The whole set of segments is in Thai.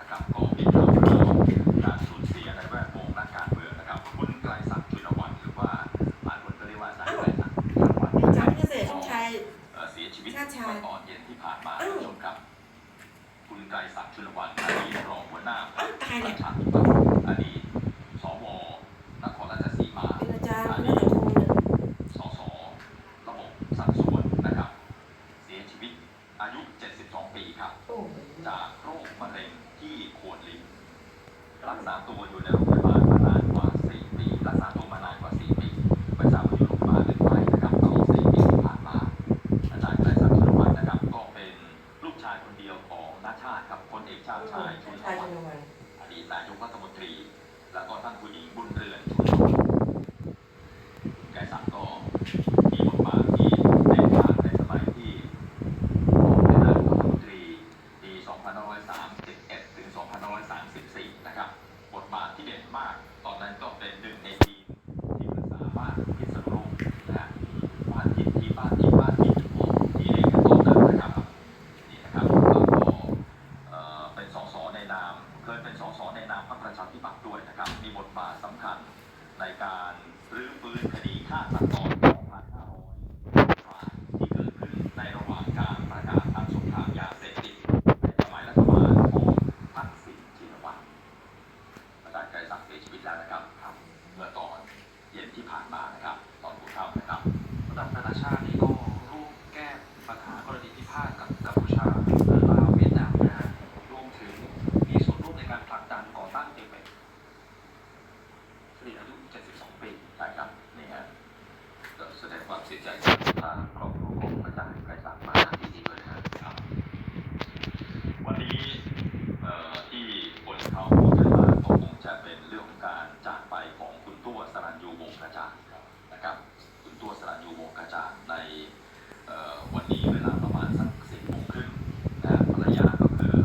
นะครับ ชาติชายชุนชายวัชฒน์นวันอดีตนายกรัฐมนตรี แล้วก็ท่านผู้หญิงบุญเรือนชุนวัฒน์ไกรศักดิ์ก็มีบทบาทที่เด่นชัดในสมัยที่เป็นนายกรัฐมนตรีปี 2531 ถึง 2534 นะครับ บทบาทที่เด่นมาก ตอนนั้นก็เป็นหนึ่งในทีมที่ปรึกษาบ้านพิษณุโลกนะฮะบ้านทิศที่บ้านที่บ้านที่ที่เรียกกันตอนนั้นนะครับ นี่นะครับแล้วก็เอ่อเป็นสสในนาม เคยเป็นสสในนามพรรคประชาธิปัตย์ด้วยนะครับ มีบทบาทสำคัญในการรื้อฟื้นคดีฆ่าตัดตอน2,500รายที่เกิดขึ้นในระหว่างการประกาศทางสงครามยาเสพติดในสมัยรัฐบาลของทักษิณชินวัตรอาจารย์ไกรศักดิ์เสียชีวิตแล้วนะครับครับเมื่อตอนเย็นที่ผ่านมานะครับ ตอนหัวค่ำนะครับ ระดับนานาชาตินี่ก็ร่วมแก้ปัญหากรณีพิพาทกับกัมพูชาลาวเวียดนามนะฮะรวมถึงมีส่วนร่วมในการผลักดันก่อตั้งเอเปกอดีตอายุ 72 ปี ใช่ครับนี่ฮะก็แสดงความเสียใจกับทางครอบครัวของอาจารย์ไกรศักดิ์มาณที่นี้ด้วยนะครับ วันนี้เอ่อที่คนเขาพูดกันมาก็คงจะเป็นเรื่องของการจากไปของคุณตัวสรัญ ยูวงศ์กระจ่างนะครับคุณตัวสรัญยูวงกระจ่างในวันนี้เวลาประมาณสักสิบโมงครึ่งนะภรรยาก็คือ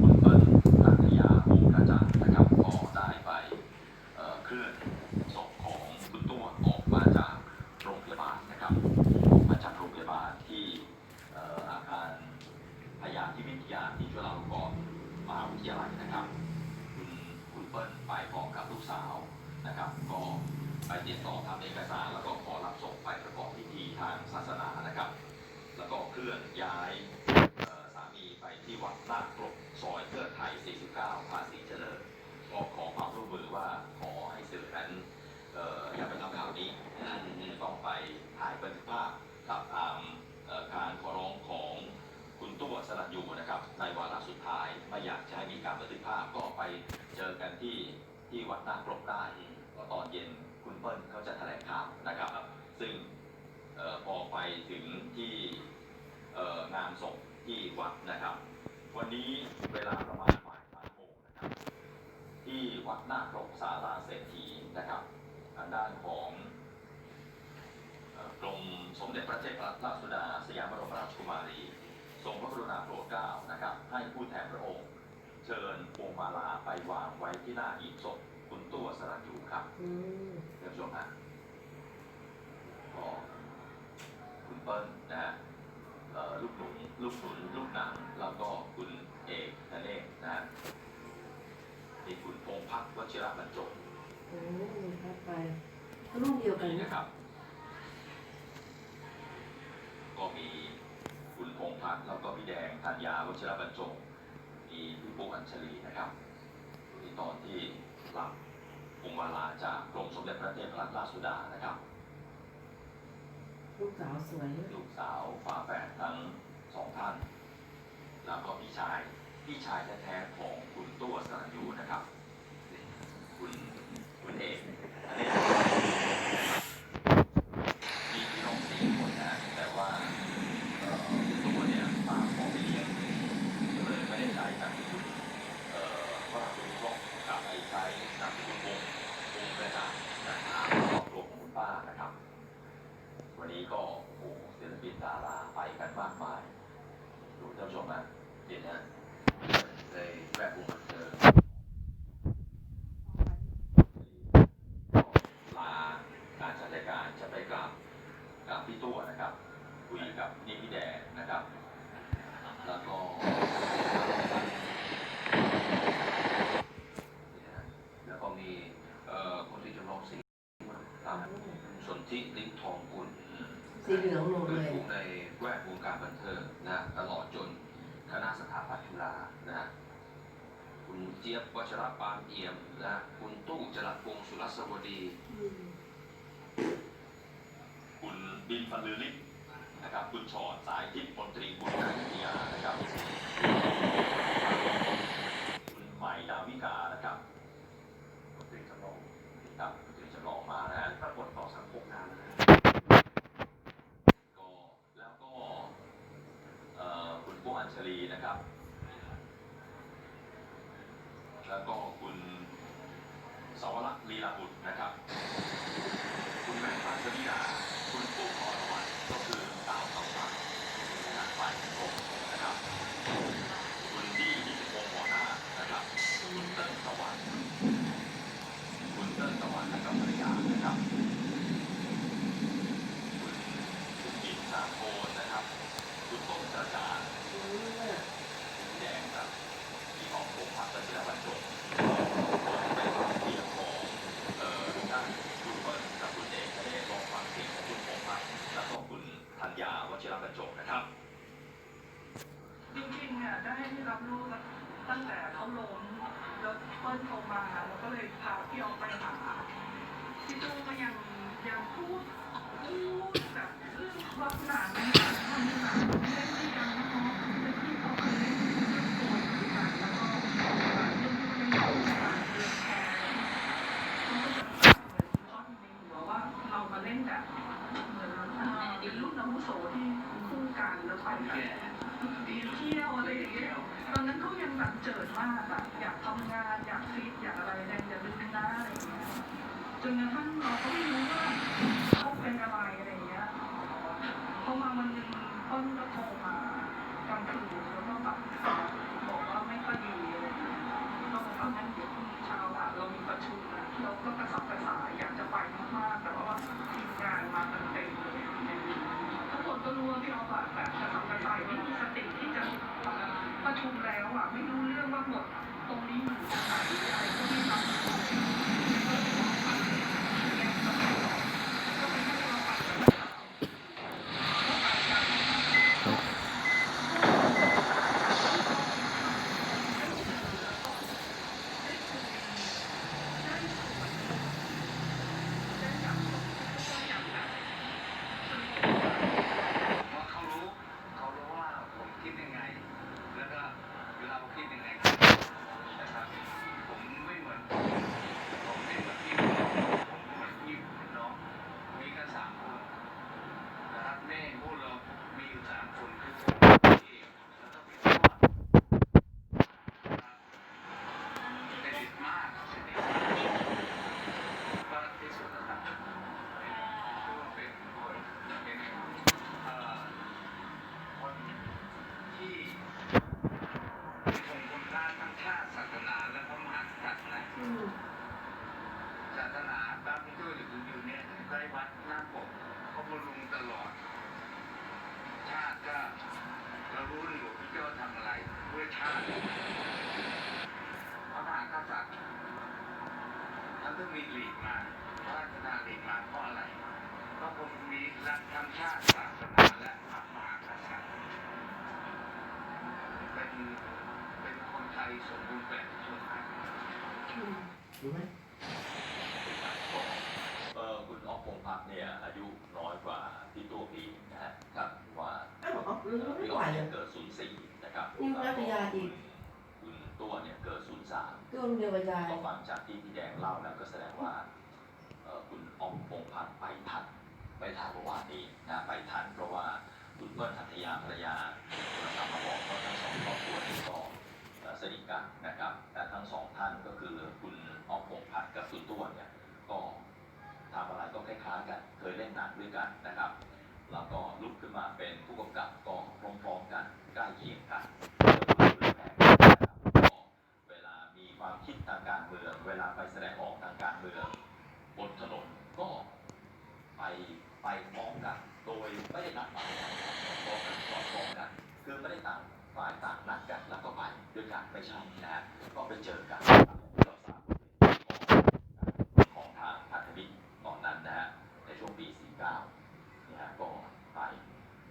คุณเปิ้ลอัธยาวงกระจ่างนะครับก็ได้ไปเคลื่อนศพของคุณตัวออกมาจากโรงพยาบาลนะครับออกมาจากโรงพยาบาลที่เอ่ออาคารพยาธิวิทยาที่จุฬาลงกรณ์มหาวิทยาลัยนะครับคุณคุณเปิ้ลไปพร้อมกับลูกสาวนะครับก็ ไปติดต่อทำเอกสารแล้วก็ขอรับศพไปประกอบพิธีทางศาสนานะครับ แล้วก็เคลื่อนย้ายเอ่อสามีไปที่วัดนาคปรกซอยเทิดไทย 49 ภาษีเจริญ ก็ขอความร่วมมือว่าขอให้สื่อนั้นเอ่ออย่าไปทำข่าวนี้นะต้องไปถ่ายบันทึกภาพกับตามเอ่อการขอร้องของคุณตัวสลัดยูนะครับ ในวาระสุดท้ายไม่อยากจะให้มีการบันทึกภาพก็ไปเจอกันที่ที่วัดนาคปรกได้ก็ตอนเย็นคุณเปิ้ลเขาจะแถลงข่าวนะครับ ซึ่งเอ่อพอไปถึง ที่เอ่องานศพที่วัดนะครับ วันนี้เวลาประมาณบ่ายสามโมงนะครับ ที่วัดนาคปรกสาราเศรษฐีนะครับทางด้านของเอ่อกรมสมเด็จพระเจ้าราชสุดาสยามบรมราชกุมารีทรงพระกรุณาโปรดเกล้านะครับ ให้ผู้แทนพระองค์ เชิญพวงมาลาไปวางไว้ที่หน้าหีบศพคุณตัวสรัญยูครับอืมท่านผู้ชมฮะก็คุณ เปิ้ลนะฮะเอ่อลูกหนุนลูกหนุนลูกหนังแล้วก็คุณเอกธเนศนะฮะมีคุณพงษ์พัฒน์วชิระบรรจงโอ้ยครับไปรุ่นเดียวกันนี่นะนะครับ ก็มีคุณพงษ์พัฒน์แล้วก็พี่แดงธัญญาวชิระบรรจงมีพี่ปุ๊กอัญชลีนะครับที่ตอนที่รับพวงมาลาจากกรมสมเด็จพระเทพรัตนราชสุดานะครับ ลูกสาวสวย ลูกสาวฝาแฝดทั้งสองท่าน แล้วก็พี่ชาย พี่ชายแท้ๆของคุณตัวสรัญยูนะครับ คุณคุณเอกอันนี้มีพี่น้องสี่คนนะ แต่ว่าตัวเนี่ยป้าขอไปเลี้ยงเลยไม่ได้ใช้นามสกุลเอ่อว่าคุณพ่อกับไอ้ใช้นามสกุลวงวงกระจ่างนะครับครอบครัวของคุณป้านะครับ วันนี้ก็โอ้โหศิลปินดาราไปกันมากมาย ดูท่านผู้ชมนะเห็นนะในแวดวงบันเทิงลาการจัดรายการจะไปกราบกราบพี่ตัวนะครับ คุยกับนี่พี่แดงนะครับ แล้วก็แล้วก็มีเอ่อคนที่จะร้องสีครับสนธิลิ้มทองกุล สีเหลืองลงเกิเลดยขึ้นในแวดวงการบันเทิงนะตลอดจนคณะสถาปัตย์จุฬานะคุณเจี๊ยบวัชรปานเอี่ยมนะคุณตู้จรัสพงศ์สุรสวดีคุณบินฟันลือฤทธิ์นะครับคุณชอดสายทิพย์มนตรีบุญนาวิทยานะครับ คุณใหม่ดาวิกานะครับมนตรีจำลองครับมนตรีจำลองมานะฮะปรากฏต่อสังคมนานนะฮะก็แล้วก็เอ่อคุณปุ้งอัญชลีนะครับ แล้วก็คุณสวรักษ์ลีลาบุตรนะครับ คุณแม่ปานชลีดาคุณปู่พรวันก็คือสาวสองฝั่งนะฝ่ายปกนะครับ คุณดีนิติพงศ์หัวหน้านะครับ คุณเติ้ลตะวัน คุณเติ้ลตะวันและกับภรรยานะครับ คุณสุกินสาโคนนะครับ คุณต้นกระจาดคุณแดงครับที่ออกโรงพักและเสียบรรจบเป็นเสียงของเอ่อด้านคุณเปิ้ลกับคุณเอกทะเลลองฟังเสียงของคุณผมครับแล้วก็คุณธัญญาวชิรบรรจบนะครับ จริงๆเนี่ยได้รับรู้ตั้งแต่เขาล้มแล้วเปิ้ลโทรมาแล้วก็เลยพาพี่ออกไปหาพี่ตู้ก็ยังยังพูดพูดแบบเรื่องรักหนังหนังทำหนังเล่นด้วยกันนะเนาะเป็นที่เขาเคยเล่นเรื่องโกยด้วยกันแล้วก็เรื่องที่เป็นเรื่องต่างเรื่องแคร์มันก็จะเหมือนทอดในหัวว่าเรามาเล่นแบบเหมือนเป็นรุ่นอาวุโสที่คู่กันแล้วไปแบบ ดีเที่ยวอะไรอย่างเงี้ย ตอนนั้นเขายัง แบบเจิดมากอะอยากทำงานอยากฟิตอยากอะไรเนี่ยอย่าลืมนะอะไรอย่างเงี้ยจนกระทั่งเราก็ไม่รู้ว่าเขาเป็นอะไรอะไรอย่างเงี้ยพอมาวันหนึงต้นก็โทรมากลางคืนแล้วก็แบบบอกว่าไม่ค่อยดีอะไรอย่างเงี้ยเราก็ทำงั้นเดี๋ยวพรุ่งนี้เช้าอะเรามีประชุมอะเราก็กระสับกระส่ายอยากจะไปมากๆแต่ว่าทีมงานมากันเต็มเลยทุกคนก็รู้ว่าพี่ออฟอะแบบกระสับกระส่ายไม่มีสติที่จะประชุมแล้วอะไม่รู้เรื่องว่าหมดตรงนี้อยู่ตรงไหนอะไรก็ไม่รับก็เป็นที่เราไป ว่าเขารู้เขารู้ว่าผมคิดยังไง แล้วก็เราคิดยังไงนะครับ ผมไม่เหมือนผมไม่เหมือนพี่น้องผมเหมือนพี่น้องมีกันสามคนนะครับแม่พูดเรามีอยู่สามคนคือผมพี่แล้วก็พี่ทอดนะครับสนิทมากสนิทมากก็ที่สุดนะครับเป็นคนเป็นเอ่อ คนที่เป็นคนคุณค่าทางชาติศาสนาและพระมหากษัตริย์นะศาสนาพระพุทธหรือคุณอยู่เนี่ยใกล้วัดหน้าปกเขาบำรุงตลอด ชาติก็เรารู้หลวงพี่เจ้าทำอะไรเพื่อชาติพระมหากษัตริย์ท่านต้องมีหลีกมาพระราชทานหลีกมาเพราะอะไรก็คงมีรักทางชาติศาสนาและพระมหากษัตริย์เป็นเป็นคนไทยสมบูรณ์แบบชนไทยรู้ไหมเออคุณอ๊อฟพงษ์พัฒน์เนี่ยอายุน้อยกว่าพี่ตัวปีนะฮะครับว่าอ้าวอ๋อรู้ไม่พี่ไหอ๊วอฟเลเนี่ยยเกิด04 นะครับนี่พัทยาอีกคุณตัวเนี่ยเกิด03ก็เดียวกับยายก็ฟังจากที่พี่แดงเล่าแล้วก็แสดงว่าเอ่อคุณอ๊อฟพงษ์พัฒน์ไปทันไปทันเมื่อวานนี้นะไปทันเพราะว่าคุณเปิ้ลหัตยาภรรยาโทรศัพท์มาบอกว่าทั้งสองครอบครัวนี้ก็เอ่อสนิทกันนะครับแต่ทั้งสองท่านก็คือคุณอ๊อฟพงษ์พัฒน์กับคุณตัวเนี่ยก็ทำอะไรก็คล้ายๆกัน เคยเล่นหนังด้วยกันนะครับ แล้วก็ลุกขึ้นมาเป็นผู้กำกับก็พร้อมๆกันใกล้เคียงกันก็เวลามีความคิดทาง การเมือง เวลาไปแสดงออกทางการเมืองบนถนนก็ไปไปพร้อมกัน โดยไม่ได้นัดหมายกันก่อนมองกัน คือไม่ได้ต่างฝ่ายต่างนัดกันแล้วก็ไปด้วยกันไม่ใช่นะ ก็ไปเจอกันเราทราบของทางพันธมิตรตอนนั้นนะฮะในช่วงปี 49เนี่ยฮะก็ไป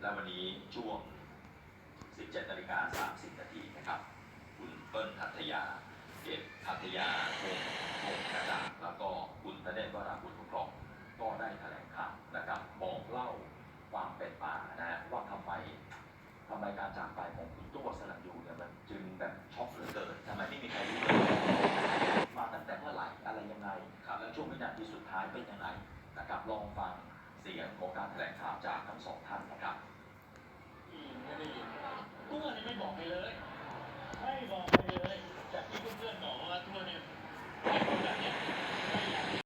แล้ววันนี้ช่วง 17นาฬิกา30นาทีนะครับ คุณเปิ้ลหัตยา เกตหัตยาวงศ์วงศ์ก